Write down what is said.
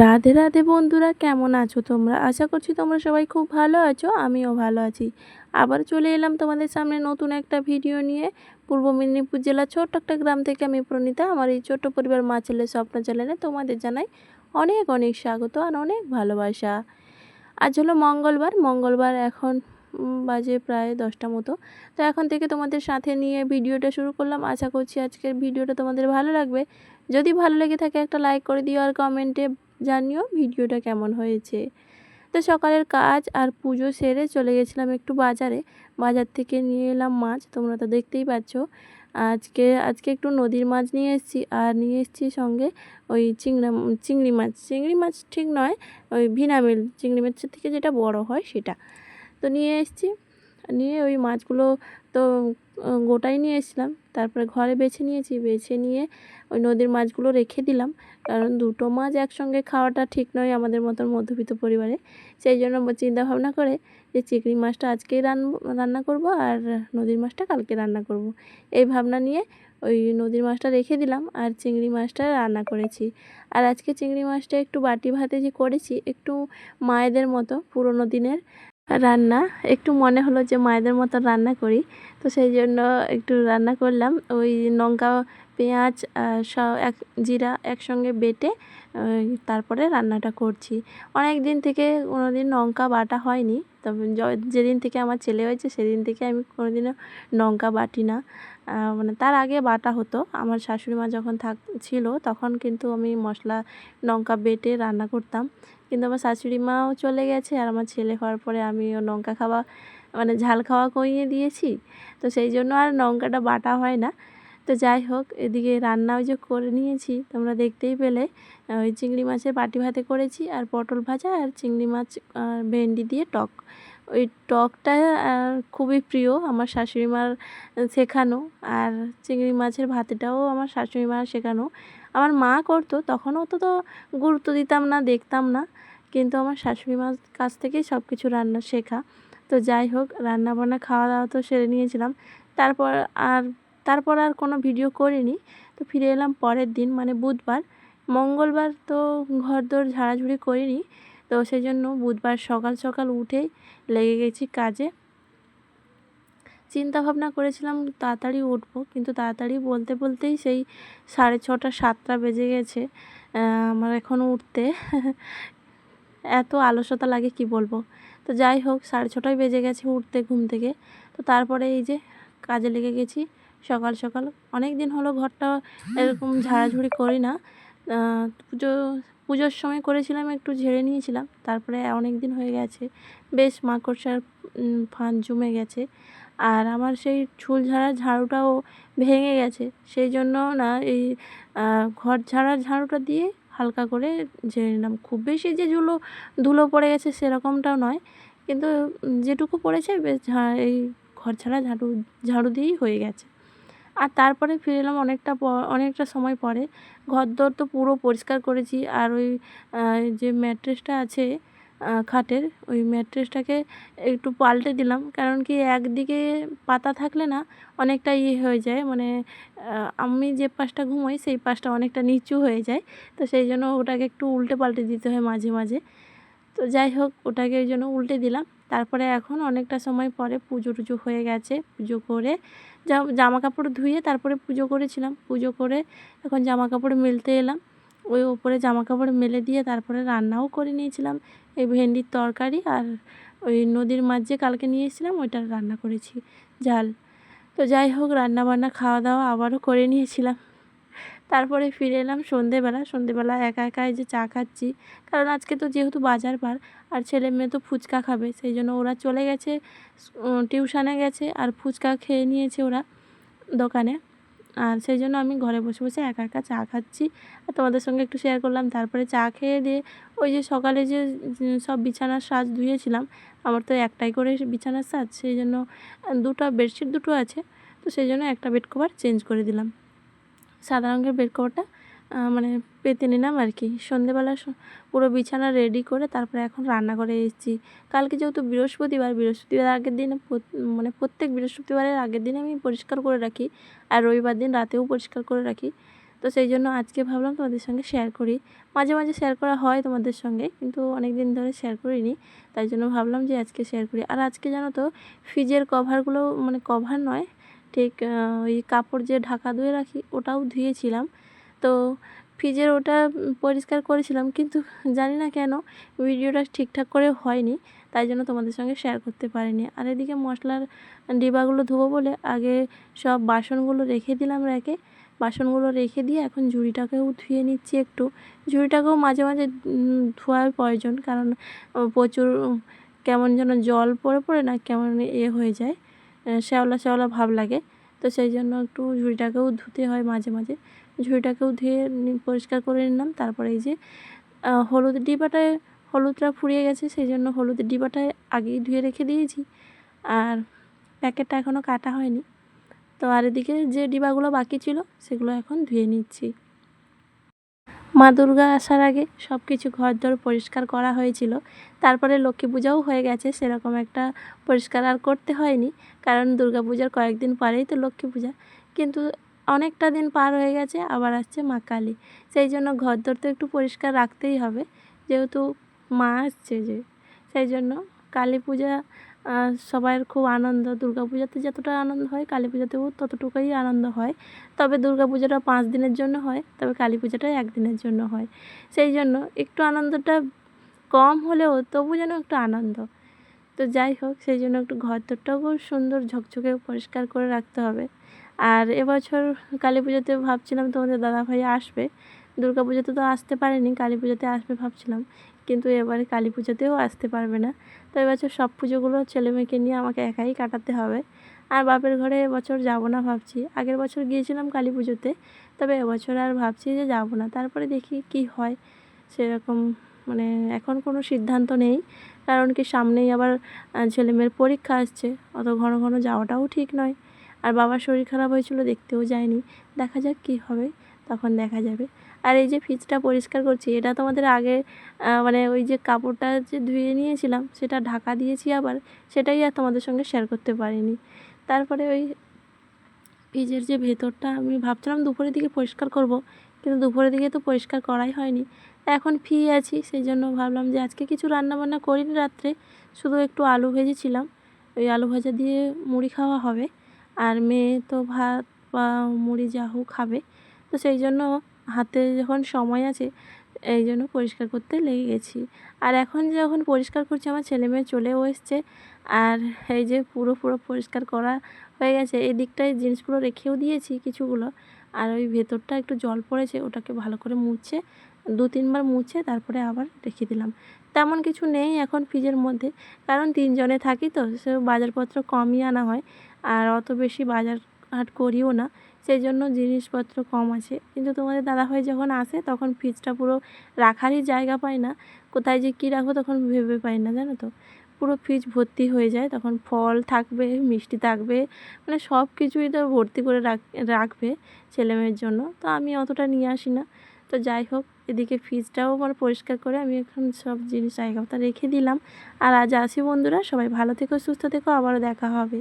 রাধে রাধে বন্ধুরা, কেমন আছো তোমরা? আশা করছি তোমরা সবাই খুব ভালো আছো, আমিও ভালো আছি। আবার চলে এলাম তোমাদের সামনে নতুন একটা ভিডিও নিয়ে। পূর্ব মেদিনীপুর জেলার ছোট্ট একটা গ্রাম থেকে আমি প্রণীতা। আমার এই ছোট্ট পরিবার মা ছেলে স্বপ্ন চ্যানেলে তোমাদের জানাই অনেক অনেক স্বাগত আর অনেক ভালোবাসা। আজ হলো মঙ্গলবার। মঙ্গলবার এখন বাজে প্রায় দশটা মতো। তো এখন থেকে তোমাদের সাথে নিয়ে ভিডিওটা শুরু করলাম। আশা করছি আজকের ভিডিওটা তোমাদের ভালো লাগবে। যদি ভালো লেগে থাকে একটা লাইক করে দিও আর কমেন্টে। জানিও ভিডিওটা কেমন হয়েছে। তো সকালের কাজ আর পুজো সেরে চলে গেছিলাম একটু বাজারে। বাজার থেকে নিয়ে এলাম মাছ, তোমরা তো দেখতেই পাচ্ছ। আজকে আজকে একটু নদীর মাছ নিয়ে এসেছি আর নিয়ে এসেছি সঙ্গে ওই চিংড়া, চিংড়ি মাছ। চিংড়ি মাছ ঠিক নয়, ওই ভিনামিল চিংড়ি মাছের থেকে যেটা বড় হয় সেটা। তো নিয়ে এসেছি, নিয়ে ওই মাছগুলো তো গোটাই নিয়ে এসেছিলাম। তারপরে ঘরে বেছে নিয়েছি। বেছে নিয়ে ওই নদীর মাছগুলো রেখে দিলাম। কারণ দুটো মাছ একসঙ্গে খাওয়াটা ঠিক নয় আমাদের মতন মধ্যবিত্ত পরিবারে। সেই জন্য চিন্তা ভাবনা করে যে চিংড়ি মাছটা আজকেই রান, রান্না করব আর নদীর মাছটা কালকে রান্না করব। এই ভাবনা নিয়ে ওই নদীর মাছটা রেখে দিলাম আর চিংড়ি মাছটা রান্না করেছি। আর আজকে চিংড়ি মাছটা একটু বাটি ভাতে যে করেছি, একটু মায়েদের মতো পুরোনো দিনের রান্না। একটু মনে হলো যে মায়েদের মতো রান্না করি। তো সেই জন্য একটু রান্না করলাম। ওই লঙ্কা, পেঁয়াজ সব এক জিরা একসঙ্গে বেটে তারপরে রান্নাটা করছি। অনেক দিন থেকে কোনো দিন লঙ্কা বাটা হয়নি। তবে যেদিন থেকে আমার ছেলে হয়েছে, সেদিন থেকে আমি কোনোদিনও লঙ্কা বাটি না। মানে তার আগে বাটা হতো। আমার শাশুড়ি মা যখন থাক, ছিল, তখন কিন্তু আমি মশলা লঙ্কা বেটে রান্না করতাম। কিন্তু আমার শাশুড়ি মাও চলে গেছে আর আমার ছেলে হওয়ার পরে আমিও লঙ্কা খাওয়া মানে ঝাল খাওয়া কমিয়ে দিয়েছি। তো সেই জন্য আর লঙ্কাটা বাটা হয় না। তো যাই হোক, এদিকে রান্না ওই যে করে নিয়েছি, তোমরা দেখতেই পেলে। ওই চিংড়ি মাছের বাটি ভাতে করেছি আর পটল ভাজা আর চিংড়ি মাছ, আর ভেন্ডি দিয়ে টক। ওই টকটা খুবই প্রিয় আমার শাশুড়ি মার শেখানো আর চিংড়ি মাছের ভাতেটাও আমার শাশুড়ি মার শেখানো। আমার মা করতো, তখন অত তো গুরুত্ব দিতাম না, দেখতাম না। কিন্তু আমার শাশুড়ি মার কাছ থেকেই সব কিছু রান্না শেখা। তো যাই হোক রান্না বান্না খাওয়া দাওয়া তো সেরে নিয়েছিলাম। তারপর আর তারপর আর কোনো ভিডিও করিনি। তো ফিরে এলাম পরের দিন মানে বুধবার। মঙ্গলবার তো ঘর দোর ঝাড়াঝুড়ি করিনি। তো সেই জন্য বুধবার সকাল সকাল উঠেই লেগে গেছি কাজে। চিন্তা ভাবনা করেছিলাম তাড়াতাড়ি উঠবো, কিন্তু তাড়াতাড়ি বলতে বলতেই সেই সাড়ে ছটা, সাতটা বেজে গেছে আমার এখনও উঠতে। এত আলসতা লাগে কি বলব? তো যাই হোক, সাড়ে ছটায় বেজে গেছে উঠতে, ঘুম থেকে। তো তারপরে এই যে কাজে লেগে গেছি সকাল সকাল। অনেক দিন হলো ঘরটা এরকম ঝাড়াঝুড়ি করি না। পুজো, পুজোর সময় করেছিলাম, একটু ঝেড়ে নিয়েছিলাম। তারপরে অনেক দিন হয়ে গেছে। বেশ মাকড়সার ফান জমে গেছে। আর আমার সেই চুল ঝাড়ার ঝাড়ুটাও ভেঙে গেছে। সেই জন্য না এই ঘর ঝাড়ার ঝাড়ুটা দিয়ে হালকা করে ঝেড়ে নিলাম। খুব বেশি যে ধুলো ধুলো পড়ে গেছে সেরকমটাও নয়। কিন্তু যেটুকু পড়েছে বেশ এই ঘর ছাড়া ঝাড়ু ঝাড়ু দিয়েই হয়ে গেছে। আর তারপরে ফিরে এলাম অনেকটা অনেকটা সময় পরে। ঘর দর তো পুরো পরিষ্কার করেছি। আর ওই যে ম্যাট্রেসটা আছে খাটের ওই ম্যাট্রেসটাকে একটু পাল্টে দিলাম। কারণ কি একদিকে পাতা থাকলে না অনেকটা ইয়ে হয়ে যায়। মানে আমি যে পাশটা ঘুমোই সেই পাশটা অনেকটা নিচু হয়ে যায়। তো সেই জন্য ওটাকে একটু উল্টে পাল্টে দিতে হয় মাঝে মাঝে। তো যাই হোক, ওটাকে ওই জন্য উল্টে দিলাম। তারপরে এখন অনেকটা সময় পরে পুজো টুজো হয়ে গেছে। পুজো করে জামা কাপড় ধুয়ে তারপরে পুজো করেছিলাম। পুজো করে এখন জামা কাপড় মেলতে এলাম। ওই ওপরে জামা কাপড় মেলে দিয়ে তারপরে রান্নাও করে নিয়েছিলাম। এই ভেন্ডির তরকারি আর ওই নদীর মাছ যে কালকে নিয়ে এসেছিলাম, ওইটা রান্না করেছি, ঝাল। তো যাই হোক রান্না বান্না খাওয়া দাওয়া আবারও করে নিয়েছিলাম। তারপরে ফিরে এলাম সন্ধেবেলা। সন্ধেবেলা একা একা এই যে চা খাচ্ছি, কারণ আজকে তো যেহেতু বাজার বার আর ছেলে মেয়ে তো ফুচকা খাবে, সেই জন্য ওরা চলে গেছে টিউশানে গেছে, আর ফুচকা খেয়ে নিয়েছে ওরা দোকানে। আর সেই জন্য আমি ঘরে বসে বসে একা একা চা খাচ্ছি। আর তোমাদের সঙ্গে একটু শেয়ার করলাম, তারপরে চা খেয়ে দিয়ে ওই যে সকালে যে সব বিছানার সাজ ধুয়েছিলাম, আমার তো একটাই করে বিছানার সাজ, সেই জন্য দুটো বেডশিট দুটো আছে, তো সেই জন্য একটা বেড কভার চেঞ্জ করে দিলাম। সাদা রঙের বেড কভারটা মানে পেতে নিলাম আর কি। সন্ধেবেলা পুরো বিছানা রেডি করে তারপরে এখন রান্না করে এসেছি। কালকে যেহেতু বৃহস্পতিবার বৃহস্পতিবার আগের দিনে মানে প্রত্যেক বৃহস্পতিবারের আগের দিনে আমি পরিষ্কার করে রাখি আর রবিবার দিন রাতেও পরিষ্কার করে রাখি। তো সেই জন্য আজকে ভাবলাম তোমাদের সঙ্গে শেয়ার করি। মাঝে মাঝে শেয়ার করা হয় তোমাদের সঙ্গে কিন্তু অনেক দিন ধরে শেয়ার করিনি। তাই জন্য ভাবলাম যে আজকে শেয়ার করি। আর আজকে জানো তো ফ্রিজের কভারগুলো মানে কভার নয়, ঠিক ওই কাপড় যে ঢাকা ধুয়ে রাখি ওটাও ধুয়েছিলাম। তো ফ্রিজের ওটা পরিষ্কার করেছিলাম, কিন্তু জানি না কেন ভিডিওটা ঠিকঠাক করে হয়নি, তাই জন্য তোমাদের সঙ্গে শেয়ার করতে পারিনি। আর এদিকে মশলার ডিবাগুলো ধোবো বলে আগে সব বাসনগুলো রেখে দিলাম রেখে বাসনগুলো রেখে দিয়ে এখন ঝুড়িটাকেও ধুয়ে নিচ্ছি একটু। ঝুড়িটাকেও মাঝে মাঝে ধোয়ার প্রয়োজন, কারণ প্রচুর কেমন যেন জল পড়ে পড়ে না কেমন এ হয়ে যায় শ্যাওলা শ্যাওলা ভাব লাগে। তো সেই জন্য একটু ঝুড়িটাকেও ধুতে হয় মাঝে মাঝে। ঝুড়িটাকেও ধুয়ে পরিষ্কার করে নিলাম। তারপরে এই যে হলুদ ডিবাটায় হলুদটা ফুরিয়ে গেছে, সেই জন্য হলুদ ডিবাটায় আগেই ধুয়ে রেখে দিয়েছি। আর প্যাকেটটা এখনও কাটা হয়নি। তো আর এদিকে যে ডিবাগুলো বাকি ছিল, সেগুলো এখন ধুয়ে নিচ্ছি। মা দুর্গা আসার আগে সব কিছু ঘর দর পরিষ্কার করা হয়েছিল। তারপরে লক্ষ্মী পূজাও হয়ে গেছে, সেরকম একটা পরিষ্কার আর করতে হয়নি, কারণ দুর্গা পূজার কয়েকদিন পরেই তো লক্ষ্মী পূজা। কিন্তু অনেকটা দিন পার হয়ে গেছে, আবার আসছে মা কালী। সেই জন্য ঘর দর তো একটু পরিষ্কার রাখতেই হবে, যেহেতু মা আসছে যে, সেই জন্য কালী পূজা সবাইয়ের খুব আনন্দ। পূজাতে যতটা আনন্দ হয় কালী পূজাতেও ততটুকুই আনন্দ হয়। তবে পূজাটা পাঁচ দিনের জন্য হয়, তবে কালী পূজাটা একদিনের জন্য হয়। সেই জন্য একটু আনন্দটা কম হলেও তবু যেন একটু আনন্দ। তো যাই হোক, সেই জন্য একটু ঘর খুব সুন্দর, ঝকঝকে, পরিষ্কার করে রাখতে হবে। আর এবছর কালী পুজোতে ভাবছিলাম তোমাদের দাদাভাই আসবে। দুর্গা পুজোতে তো আসতে পারেনি, কালী পুজোতে আসবে ভাবছিলাম। কিন্তু এবারে কালী পুজোতেও আসতে পারবে না। তো এবছর সব পুজোগুলো ছেলে মেয়েকে নিয়ে আমাকে একাই কাটাতে হবে। আর বাপের ঘরে এবছর যাব না ভাবছি। আগের বছর গিয়েছিলাম কালী পুজোতে, তবে এবছর আর ভাবছি যে যাব না। তারপরে দেখি কি হয়, সেরকম মানে এখন কোনো সিদ্ধান্ত নেই। কারণ কি সামনেই আবার ছেলেমেয়ের পরীক্ষা আসছে। অত ঘন ঘন যাওয়াটাও ঠিক নয়। আর বাবার শরীর খারাপ হয়েছিল, দেখতেও যায়নি। দেখা যাক কী হবে, তখন দেখা যাবে। আর এই যে ফ্রিজটা পরিষ্কার করছি, এটা তোমাদের আগে মানে ওই যে কাপড়টা যে ধুয়ে নিয়েছিলাম, সেটা ঢাকা দিয়েছি আবার, সেটাই আর তোমাদের সঙ্গে শেয়ার করতে পারিনি। তারপরে ওই ফ্রিজের যে ভেতরটা, আমি ভাবছিলাম দুপুরের দিকে পরিষ্কার করব, কিন্তু দুপুরের দিকে তো পরিষ্কার করাই হয়নি। এখন ফ্রি আছি সেই জন্য ভাবলাম যে আজকে কিছু রান্নাবান্না করিনি রাত্রে, শুধু একটু আলু ভেজেছিলাম। ওই আলু ভাজা দিয়ে মুড়ি খাওয়া হবে, আর মেয়ে তো ভাত বা মুড়ি যা হোক খাবে। তো সেই জন্য হাতে যখন সময় আছে, এই জন্য পরিষ্কার করতে লেগে গেছি। আর এখন যখন পরিষ্কার করছি, আমার ছেলে মেয়ে চলেও এসছে। আর এই যে পুরো পুরো পরিষ্কার করা হয়ে গেছে, এই দিকটায় জিনিসগুলো রেখেও দিয়েছি কিছুগুলো। আর ওই ভেতরটা একটু জল পড়েছে, ওটাকে ভালো করে মুছে, দু তিনবার মুছে তারপরে আবার রেখে দিলাম। তেমন কিছু নেই এখন ফ্রিজের মধ্যে, কারণ তিনজনে থাকি তো, সে বাজারপত্র কমই আনা হয়। আর অত বেশি বাজার হাট করিও না। সেই জন্য জিনিসপত্র কম আছে। কিন্তু তোমাদের দাদাভাই যখন আসে, তখন ফ্রিজটা পুরো রাখারই জায়গা পায় না। কোথায় যে কী রাখব তখন ভেবে পাই না, জানো তো? পুরো ফ্রিজ ভর্তি হয়ে যায়, তখন ফল থাকবে, মিষ্টি থাকবে মানে সব কিছুই তো ভর্তি করে রাখবে ছেলে মেয়ের জন্য। তো আমি অতটা নিয়ে আসি না। তো যাই হোক, এদিকে ফ্রিজটাও আমার পরিষ্কার করে আমি এখন সব জিনিস জায়গাটা রেখে দিলাম। আর আজ আসি বন্ধুরা, সবাই ভালো থেকো, সুস্থ থেকো, আবারও দেখা হবে।